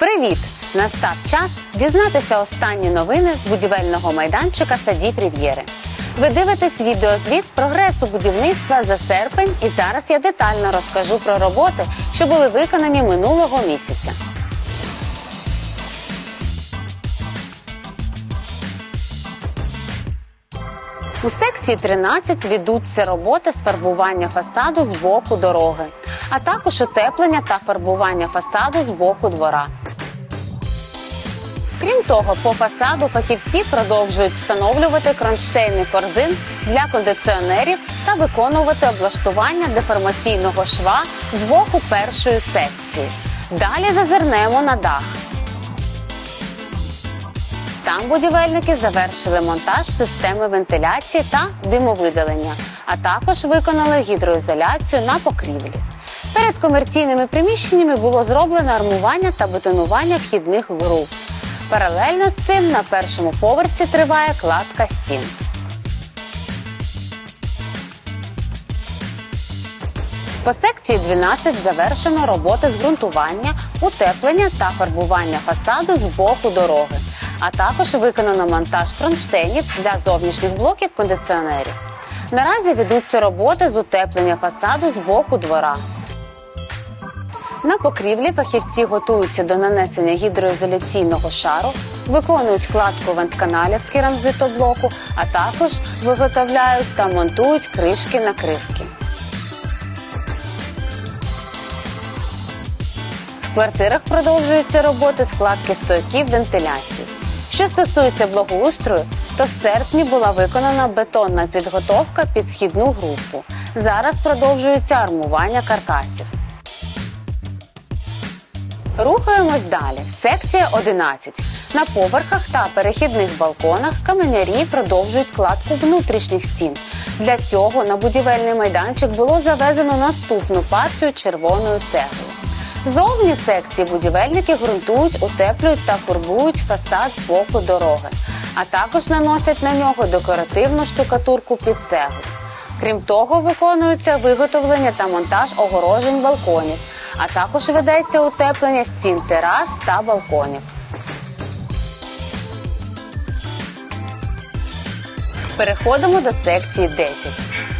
Привіт! Настав час дізнатися останні новини з будівельного майданчика садів Рів'єри. Ви дивитесь відеозвіт прогресу будівництва за серпень, і зараз я детально розкажу про роботи, що були виконані минулого місяця. У секції 13 ведуться роботи з фарбування фасаду з боку дороги, а також утеплення та фарбування фасаду з боку двора. Крім того, по фасаду фахівці продовжують встановлювати кронштейни корзин для кондиціонерів та виконувати облаштування деформаційного шва з боку першої секції. Далі зазирнемо на дах. Там будівельники завершили монтаж системи вентиляції та димовидалення, а також виконали гідроізоляцію на покрівлі. Перед комерційними приміщеннями було зроблено армування та бетонування вхідних груп. Паралельно з цим на першому поверсі триває кладка стін. По секції 12 завершено роботи з ґрунтування, утеплення та фарбування фасаду з боку дороги, а також виконано монтаж кронштейнів для зовнішніх блоків кондиціонерів. Наразі ведуться роботи з утеплення фасаду з боку двора. На покрівлі фахівці готуються до нанесення гідроізоляційного шару, виконують кладку вентканалів з керамзитоблоку, а також виготовляють та монтують кришки накривки. В квартирах продовжуються роботи складки стойків вентиляції. Що стосується благоустрою, то в серпні була виконана бетонна підготовка під вхідну групу. Зараз продовжується армування каркасів. Рухаємось далі. Секція 11. На поверхах та перехідних балконах каменярі продовжують кладку внутрішніх стін. Для цього на будівельний майданчик було завезено наступну партію червоної цегли. Зовні секції будівельники ґрунтують, утеплюють та фарбують фасад з боку дороги, а також наносять на нього декоративну штукатурку під цеглу. Крім того, виконується виготовлення та монтаж огорожень балконів, а також ведеться утеплення стін терас та балконів. Переходимо до секції 10.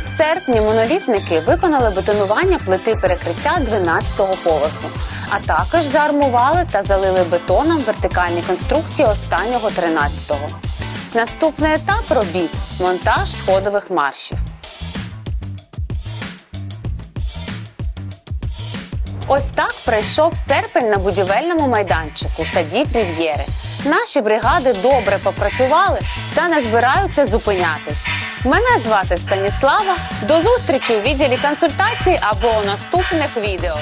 В серпні монолітники виконали бетонування плити перекриття 12-го поверху, а також заармували та залили бетоном вертикальні конструкції останнього 13-го. Наступний етап робіт монтаж сходових маршів. Ось так пройшов серпень на будівельному майданчику саді Рів'єри. Наші бригади добре попрацювали та не збираються зупинятись. Мене звати Станіслава. До зустрічі у відділі консультацій або у наступних відео.